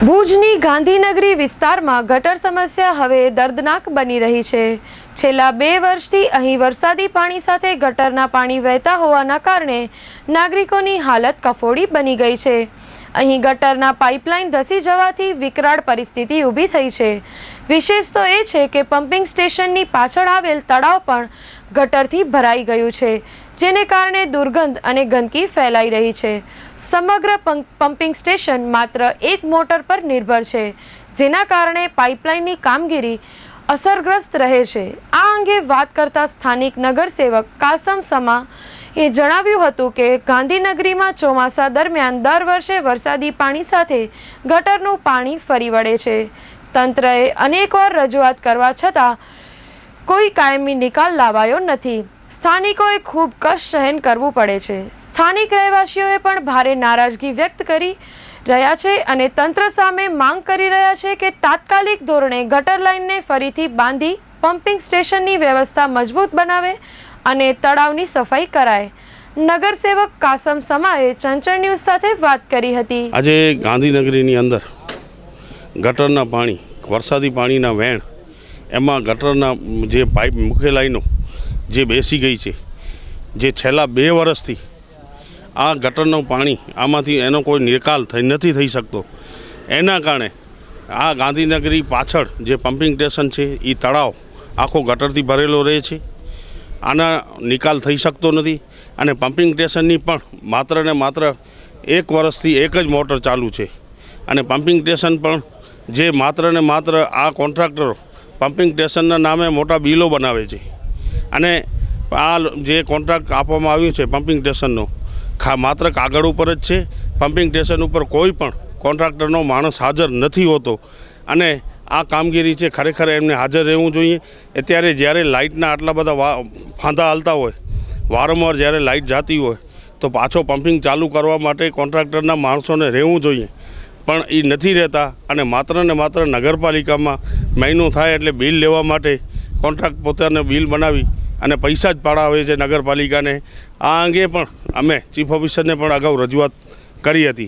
ભુજની ગાંધીનગરી વિસ્તારમાં ગટર સમસ્યા હવે દર્દનાક બની રહી છે. છેલ્લા બે વર્ષથી અહીં વરસાદી પાણી સાથે ગટરના પાણી વહેતા હોવાના કારણે નાગરિકોની હાલત કફોડી બની ગઈ છે. અહીં ગટરના પાઇપલાઇન ધસી જવાથી વિકરાળ પરિસ્થિતિ ઊભી થઈ છે. વિશેષ તો એ છે કે પમ્પિંગ સ્ટેશનની પાછળ આવેલ તળાવ પણ ગટરથી ભરાઈ ગયું છે, જેને કારણે દુર્ગંધ અને ગંદકી ફેલાઈ રહી છે. સમગ્ર પં- પમ્પિંગ સ્ટેશન માત્ર એક મોટર પર નિર્ભર છે, જેના કારણે પાઇપલાઇનની કામગીરી અસરગ્રસ્ત રહે છે. આ અંગે વાત કરતા સ્થાનિક નગરસેવક કાસમ સમા એ જણાવ્યું હતું કે, ગાંધીનગરીમાં ચોમાસા દરમિયાન દર વર્ષે વરસાદી પાણી સાથે ગટરનું પાણી ફરી વળે છે. તંત્રએ અનેકવાર રજૂઆત કરવા છતાં કોઈ કાયમી નિકાલ લાવાયો નથી. સ્થાનિકોએ ખૂબ કષ્ટ સહન કરવું પડે છે. સ્થાનિક રહેવાસીઓએ પણ ભારે નારાજગી વ્યક્ત કરી રહ્યા છે અને તંત્ર સામે માંગ કરી રહ્યા છે કે તાત્કાલિક ધોરણે ગટર લાઇનને ફરીથી બાંધી પમ્પિંગ સ્ટેશનની વ્યવસ્થા મજબૂત બનાવે અને તળાવની સફાઈ કરાય. નગરસેવક કાસમ સમાએ ચંચળ ન્યૂઝ સાથે વાત કરી હતી. આજે ગાંધીનગરીની અંદર ગટરના પાણી, વરસાદી પાણીના વેણ એમાં ગટરના જે પાઇપ મુખ્ય લાઈનો જે બેસી ગઈ છે, જે છેલ્લા બે વર્ષથી આ ગટરનું પાણી આમાંથી એનો કોઈ નિકાલ થઈ નથી થઈ શકતો. એના કારણે આ ગાંધીનગરી પાછળ જે પમ્પિંગ સ્ટેશન છે એ તળાવ આખો ગટરથી ભરેલો રહે છે. આના નિકાલ થઈ શકતો નથી અને પમ્પિંગ સ્ટેશનની પણ માત્ર ને માત્ર એક વર્ષથી એક જ મોટર ચાલુ છે. અને પમ્પિંગ સ્ટેશન પણ જે માત્ર ને માત્ર આ કોન્ટ્રાક્ટરો પમ્પિંગ સ્ટેશનના નામે મોટા બિલો બનાવે છે. અને આ જે કોન્ટ્રાક્ટ આપવામાં આવ્યું છે પમ્પિંગ સ્ટેશનનો, ખા, માત્ર કાગળ ઉપર જ છે. પમ્પિંગ સ્ટેશન ઉપર કોઈ પણ કોન્ટ્રાક્ટરનો માણસ હાજર નથી હોતો. અને આ કામગીરી છે ખરેખર એમને હાજર રહેવું જોઈએ. અત્યારે જ્યારે લાઇટના આટલા બધા ફાંદા હાલતા હોય, વારંવાર જ્યારે લાઇટ જાતી હોય, તો પાછો પમ્પિંગ ચાલુ કરવા માટે કોન્ટ્રાક્ટરના માણસોને રહેવું જોઈએ. પણ એ નથી રહેતા અને માત્ર ને માત્ર નગરપાલિકામાં મહિનો થાય એટલે બિલ લેવા માટે કોન્ટ્રાક્ટ પોતાને બિલ બનાવી અને પૈસા જ પાડાવે છે નગરપાલિકાને. આ અંગે પણ અમે ચીફ ઓફિસરને પણ અગાઉ રજૂઆત કરી હતી.